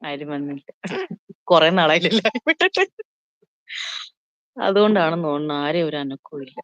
ആരും വന്നില്ല കുറെ നാളായില്ല അതുകൊണ്ടാണ് അതുകൊണ്ടാണെന്ന് തോന്നുന്നു ആരെയും ഒരു അനക്കവും ഇല്ല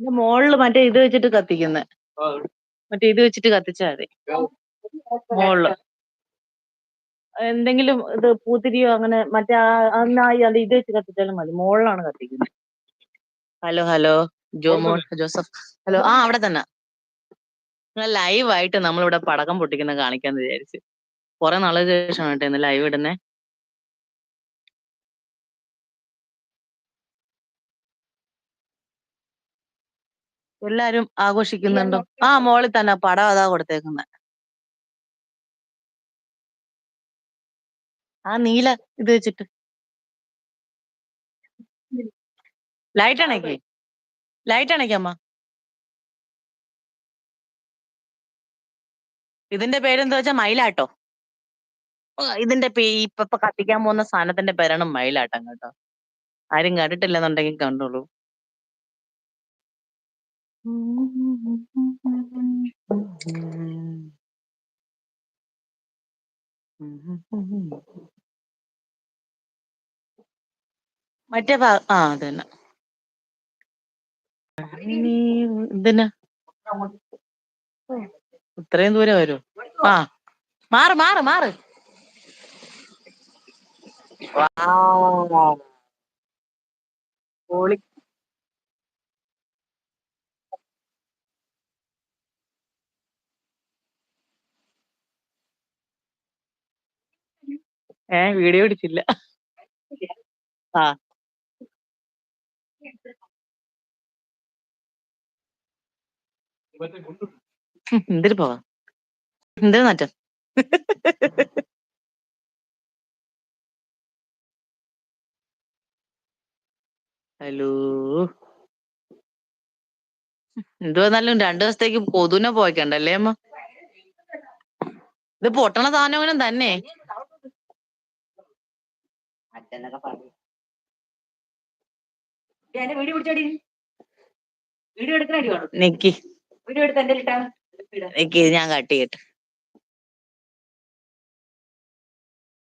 ഇത് മോളിൽ മറ്റേ ഇത് വെച്ചിട്ട് കത്തിക്കുന്നെ. മറ്റേ ഇത് വെച്ചിട്ട് കത്തിച്ചാ മതി. മോളിൽ. എന്തെങ്കിലും ഇത് പൂത്തിരിയോ അങ്ങനെ മറ്റേ അന്നായി ഇത് വെച്ച് കത്തിച്ചാലും മതി. മോളിലാണ് കത്തിക്കുന്നത് hello hello. Jomon Joseph. Hello ആ അവിടെ തന്നെ. ലൈവ് ആയിട്ട് നമ്മളിവിടെ പടക്കം പൊട്ടിക്കുന്ന കാണിക്കാന്ന് വിചാരിച്ചു. കുറെ നാളെ ശേഷമാണ് കേട്ടോ ഇന്ന് ലൈവ് ഇടുന്നേ. എല്ലാരും ആഘോഷിക്കുന്നുണ്ടോ? ആ മോളിൽ തന്നെ പടം അതാ കൊടുത്തേക്കുന്നെ. ആ നീല ഇത് വെച്ചിട്ട്. ലൈറ്റ് അണക്കി ലൈറ്റ് അണയ്ക്കമ്മ ഇതിന്റെ പേരെന്താ വെച്ചാ മയിലാട്ടോ. ഇതിന്റെ പേ ഇപ്പൊ ഇപ്പൊ കത്തിക്കാൻ പോകുന്ന സാധനത്തിന്റെ പേരാണ് മയിലാട്ടം കേട്ടോ. ആരും കണ്ടിട്ടില്ലെന്നുണ്ടെങ്കിൽ കണ്ടോളൂ. മറ്റേ ഭാ- ആ അതന്നെ ഇനി ഇതിന് ഇത്രയും ദൂരം വരൂ. ആ മാറ് മാറ് മാറ്. പൊളി ഏ വീഡിയോ പിടിച്ചില്ല ആ. എന്തിരി പോവാ. എന്തിനു മാറ്റം ഹലോ. എന്ത് വന്നാലും രണ്ടു ദിവസത്തേക്ക് കൊതുനെ പോയിക്കണ്ടല്ലേ അമ്മ? ഇത് പൊട്ടണ സാധനങ്ങളും തന്നെ. നിക്കി. നിക്കി ഞാൻ കട്ട് ചെയ്യട്ടെ.